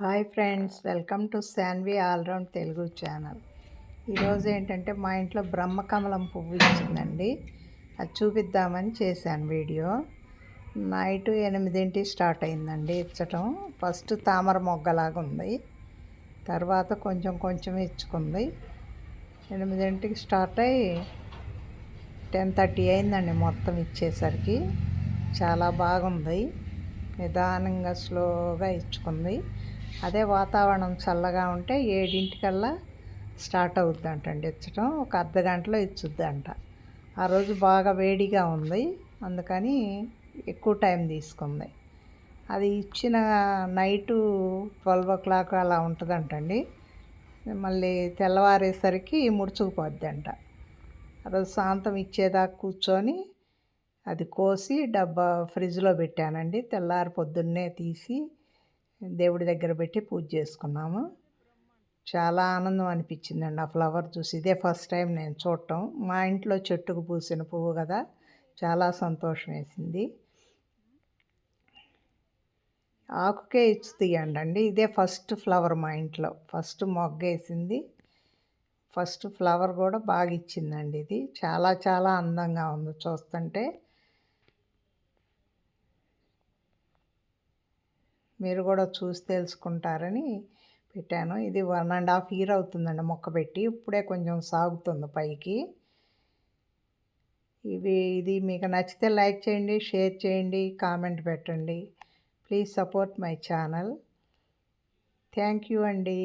Hi friends welcome to Shanvi all round Telugu channel. ఈరోజు ఏంటంటే మా ఇంట్లో బ్రహ్మకమలం పువ్వు ఇచ్చిందండి. అది చూపిద్దామని చేశాను వీడియో. నైట్ ఎనిమిదింటి స్టార్ట్ అయిందండి ఇచ్చటం. ఫస్ట్ తామర మొగ్గలాగా ఉంది. తర్వాత కొంచెం కొంచెం ఇచ్చుకుంది. ఎనిమిదింటికి స్టార్ట్ అయ్యి టెన్ థర్టీ అయిందండి మొత్తం ఇచ్చేసరికి. చాలా బాగుంది. నిదానంగా స్లోగా ఇచ్చుకుంది. అదే వాతావరణం చల్లగా ఉంటే ఏడింటికల్లా స్టార్ట్ అవుద్దంటండి ఇచ్చటం. ఒక అర్ధ గంటలో ఇచ్చుద్దంట. ఆ రోజు బాగా వేడిగా ఉంది. అందుకని ఎక్కువ టైం తీసుకుంది. అది ఇచ్చిన నైటు ట్వెల్వ్ ఓ క్లాక్ అలా ఉంటుందంటండి. మళ్ళీ తెల్లవారేసరికి ముడుచుకుపోద్ది అంట ఆ రోజు సాయంత్రం ఇచ్చేదాకా కూర్చొని అది కోసి డబ్బా ఫ్రిడ్జ్లో పెట్టానండి. తెల్లారి పొద్దున్నే తీసి దేవుడి దగ్గర పెట్టి పూజ చేసుకున్నాము. చాలా ఆనందం అనిపించిందండి ఆ ఫ్లవర్ చూసి. ఇదే ఫస్ట్ టైం నేను చూడటం. మా ఇంట్లో చెట్టుకు పూసిన పువ్వు కదా చాలా సంతోషం వేసింది. ఆకుకే ఇచ్చు తీయండి ఇదే ఫస్ట్ ఫ్లవర్ మా ఇంట్లో. ఫస్ట్ మొగ్గేసింది ఫస్ట్ ఫ్లవర్ కూడా బాగా ఇచ్చిందండి ఇది. చాలా చాలా అందంగా ఉంది చూస్తుంటే. మీరు కూడా చూసి తెలుసుకుంటారని పెట్టాను. ఇది వన్ అండ్ హాఫ్ ఇయర్ అవుతుందండి మొక్క పెట్టి. ఇప్పుడే కొంచెం సాగుతుంది పైకి. ఇవి ఇది మీకు నచ్చితే లైక్ చేయండి షేర్ చేయండి కామెంట్ పెట్టండి. Please support my channel. Thank you అండి.